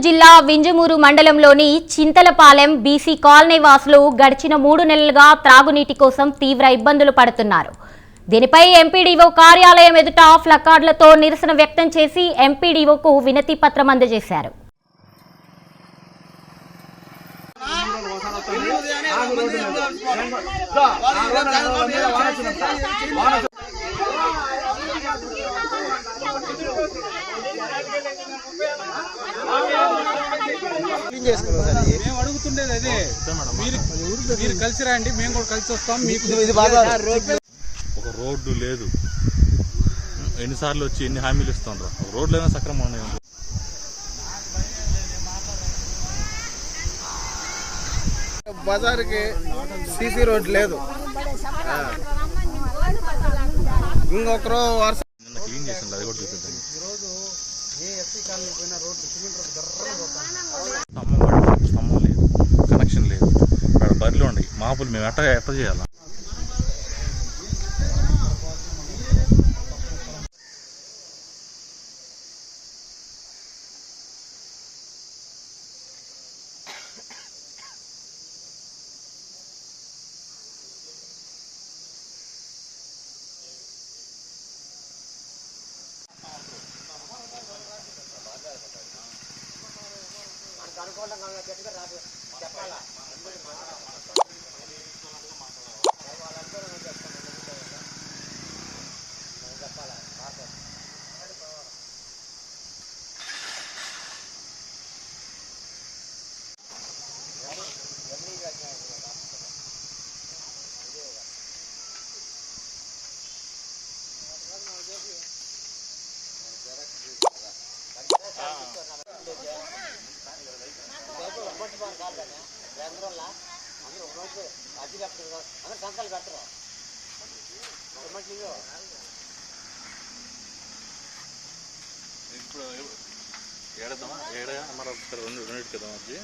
జిల్లా వింజమూరు మండలంలోని Chintalapalem BC colony వాసులు గడిచిన మూడు నెలలుగా త్రాగునీటి కోసం తీవ్ర ఇబ్బందులు పడుతున్నారు దీనిపై ఎంపీడీఓ కార్యాలయం ఎదుట ఫ్లకార్డులతో నిరసన వ్యక్తం చేసి ఎంపీడీఓకు వినతి పత్రం అందజేశారు క్లీన్ చేసుకున్నాం. మేము అడుగుతుండేది అదే. మీరు మీరు కలిసి రండి మేము కూడా కలిసి వస్తాం. మీకు ఇది- బాగా ఒక రోడ్డు లేదు. ఎన్నిసార్లు వచ్చి ఎన్ని హామీలు ఇస్తుండ్రు? రోడ్లైనా సక్రమంగా ఉన్నాయి. బజార్కి సీసీ రోడ్ లేదు. ఇంకొకరు వరుస నిన్న క్లీన్ చేసిండ్రు అది కూడా చూపిద్దాం బరిలో ఉండి మాపులు మేము ఎట్ట ఎట్ట చేయాలా ఇప్పుడు ఏడదామా ఏడా మరి ఒకసారి రెండు రెండింటికి ఇద్దాం వచ్చి